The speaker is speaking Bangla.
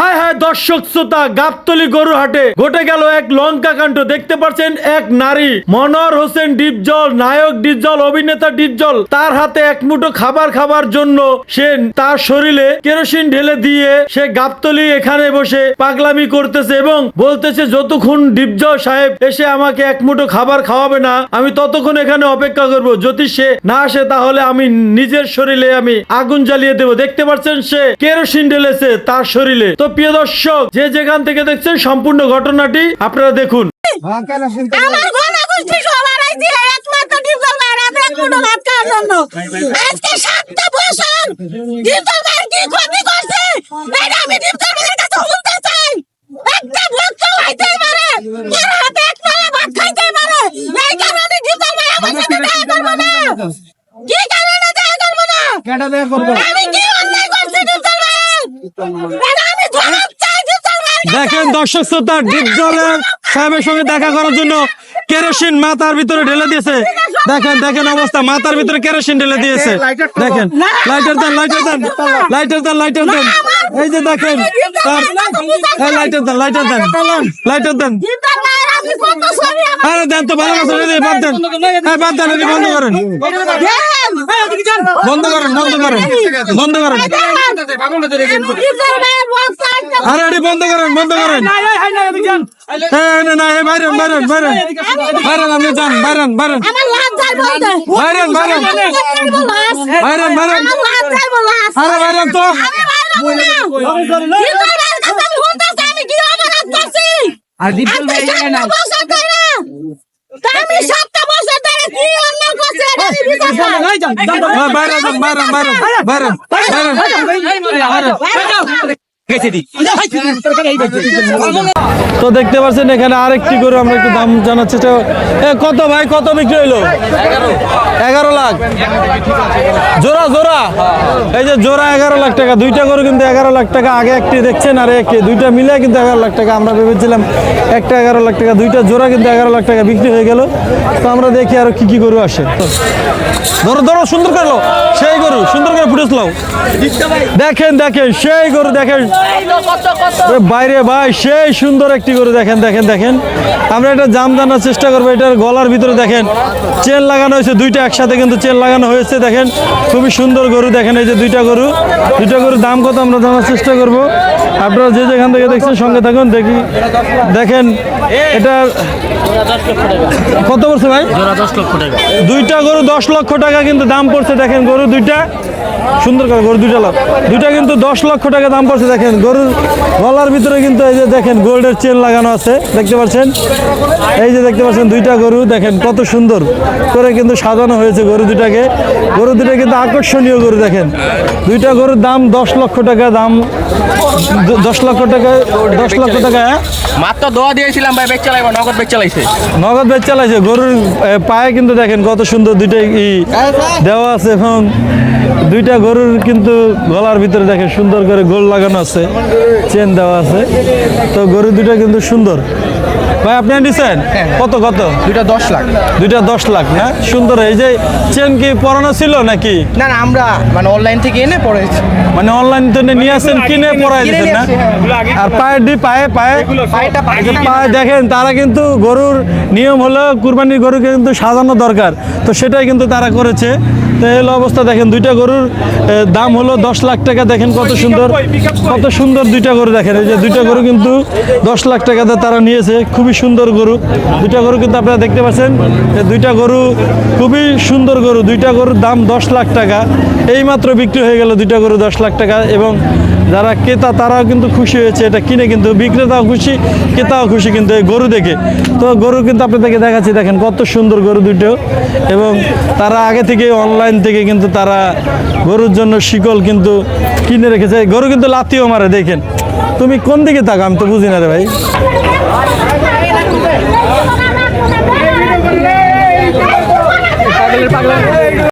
হায় হায় দর্শক শ্রোতা, গাবতলি গরু হাটে ঘটে গেল এক লঙ্কা কাণ্ড। দেখতে পাচ্ছেন এক নারী, মনোয়ার হোসেন ডিপজল, নায়ক ডিপজল, অভিনেতা ডিপজল। তার হাতে এক মুঠো খাবার খাবার জন্য সে তার শরীরে কেরোসিন ঢেলে দিয়ে সে গাবতলি এখানে বসে পাগলামি করতেছে এবং বলতেছে, যতক্ষণ ডিপজল সাহেব এসে আমাকে এক মুঠো খাবার খাওয়াবে না, আমি ততক্ষণ এখানে অপেক্ষা করব। যদি সে না আসে, তাহলে আমি নিজের শরীরে আমি আগুন জ্বালিয়ে দেবো। দেখতে পাচ্ছেন সে কেরোসিন ঢেলেছে তার শরীরে। তো প্রিয় দর্শক, যে যেখান থেকে দেখছেন সম্পূর্ণ ঘটনাটি আপনারা দেখুন। আমার আমি আমার সাথে দেখা না। কি আমি কি অন্যায় করছি ডিপজল ভাইয়ের এটা আমি জবাব চাই ডিপজল ভাইয়ের কাছে। দেখেন দর্শক শ্রোতা ডিপজলের সাহেবের সঙ্গে দেখা করার জন্য কেরোসিন মাথার ভিতরে ঢেলে দিয়েছে দেখেন দেখেন অবস্থা মাথার ভিতরে কেরোসিন ঢেলে দিয়েছে দেখেন লাইটার দেন লাইটার দেন লাইটার দেন লাইটার দেন এই যে দেখেন লাইটার দেন লাইটার দেন লাইটার দেন আরে দেন তো ভালো কথা এই বাদ দেন। এই বাদ দেন বন্ধ করেন। বন্ধ করেন বন্ধ করেন বন্ধ করেন। আরে এটি বন্ধ করেন বন্ধ করেন। এই না না এই বাইরেন বাইরেন বাইরেন। বাইরেন আপনি যান বাইরেন বাইরেন। বাইরেন বাইরেন। বাইরেন বাইরেন। আরে বাইরেন তো। আর দীপজল ভাই এখানে নাই। আমি সাতটা বছর ধরে কি অন্যায় করছি এটা চাই। হ্যাঁ, বাইরেন যান, বাইরেন বাইরেন বাইরেন বাইরেন তো দেখতে পাচ্ছেন এখানে আরেকটি গরু আমরা একটু দাম জানার চেষ্টা কত ভাই? কত বিক্রি হইল? এগারো লাখ। জোড়া জোড়া। এই যে জোড়া এগারো লাখ টাকা। দুইটা গরু কিন্তু এগারো লাখ টাকা। আগে একটি দেখছেন আর একটি। দুইটা মিলে কিন্তু এগারো লাখ টাকা আমরা ভেবেছিলাম। একটা এগারো লাখ টাকা দুইটা জোড়া কিন্তু এগারো লাখ টাকা বিক্রি হয়ে গেল। তো আমরা দেখি আরও কি কি গরু আসে। ধরো ধরো সুন্দর করল সেই গরু সুন্দর করে ফুটেছিল দেখেন দেখেন সেই গরু দেখেন। বাইরে ভাই সেই সুন্দর একটি গরু দেখেন দেখেন দেখেন। আমরা এটা জাম জানার চেষ্টা করব এটার গলার ভিতরে দেখেন। চেন লাগানো হয়েছে দুইটা একসাথে কিন্তু চেন লাগানো হয়েছে দেখেন। খুবই সুন্দর গরু দেখেন এই যে দুইটা গরু। দুইটা গরুর দাম কত আমরা জানার চেষ্টা করব। আপনারা যে যেখান থেকে দেখছেন সঙ্গে থাকুন দেখি। দেখেন এটা কত পড়ছে ভাই? দুইটা গরু দশ লক্ষ টাকা কিন্তু দাম পড়ছে দেখেন গরু দুইটা। সুন্দর করে গরু দুইটা লাভ। দুইটা কিন্তু দশ লক্ষ টাকা দাম পড়ছে দেখেন। গরুর গলার ভিতরে কিন্তু এই যে দেখেন গোল্ডের চেন লাগানো আছে দেখতে পাচ্ছেন? এই যে দেখতে পাচ্ছেন দুইটা গরু দেখেন কত সুন্দর করে কিন্তু সাজানো হয়েছে গরু দুটাকে গরু দুটা কিন্তু আকর্ষণীয় গরু দেখেন। দুইটা গরুর দাম দশ লক্ষ টাকা দাম দশ লক্ষ টাকা দশ লক্ষ টাকা হ্যাঁ? মাত্র দোয়া দিয়েছিলাম ভাই বেগ চালাইবো নগদ বেগ চালাইছে নগদ বেচ চালাইছে গরুর পায়ে কিন্তু দেখেন কত সুন্দর দুইটা ই দেওয়া আছে এবং দুইটা গরুর কিন্তু গলার ভিতরে দেখে সুন্দর করে গোল লাগানো আছে চেন দেওয়া আছে। তো গরু দুইটা কিন্তু সুন্দর। ভাই আপনি নিছেন কত কত? দুইটা দশ লাখ। দুইটা দশ লাখ না? সুন্দর এই যে চেন কি পরানো ছিল নাকি? না না আমরা মানে অনলাইন থেকে এনে পড়েছি মানে অনলাইন তো নিয়ে আসেন কিনে পরাই দিচ্ছেন না? আর পায়ের ডি পায়ে পায়ে? পায়ে দেখেন তারা কিন্তু গরুর নিয়ম হলো কুরবানির গরুকে কিন্তু সাজানো দরকার। তো সেটাই কিন্তু তারা করেছে। তো এই হলো অবস্থা দেখেন দুইটা গরুর দাম হলো দশ লাখ টাকা। দেখেন কত সুন্দর কত সুন্দর দুইটা গরু দেখেন। এই যে দুইটা গরু কিন্তু দশ লাখ টাকাতে তারা নিয়েছে। খুবই সুন্দর গরু। দুইটা গরু কিন্তু আপনারা দেখতে পাচ্ছেন। দুইটা গরু খুবই সুন্দর গরু। দুইটা গরুর দাম দশ লাখ টাকা। এইমাত্র বিক্রি হয়ে গেল দুইটা গরু দশ লাখ টাকা এবং যারা ক্রেতা, তারাও কিন্তু খুশি হয়েছে। এটা কিনে কিন্তু বিক্রেতাও খুশি, ক্রেতাও খুশি কিন্তু এই গরু দেখে। তো গরু কিন্তু আপনাদেরকে দেখাচ্ছি, দেখেন কত সুন্দর গরু দুটো এবং তারা আগে থেকে অনলাইন থেকে কিন্তু তারা গরুর জন্য শিকল কিন্তু কিনে রেখেছে। গরু কিন্তু লাথিও মারে, দেখেন। তুমি কোন দিকে থাকো আমি তো বুঝি না রে ভাই। পাগলের পাগলের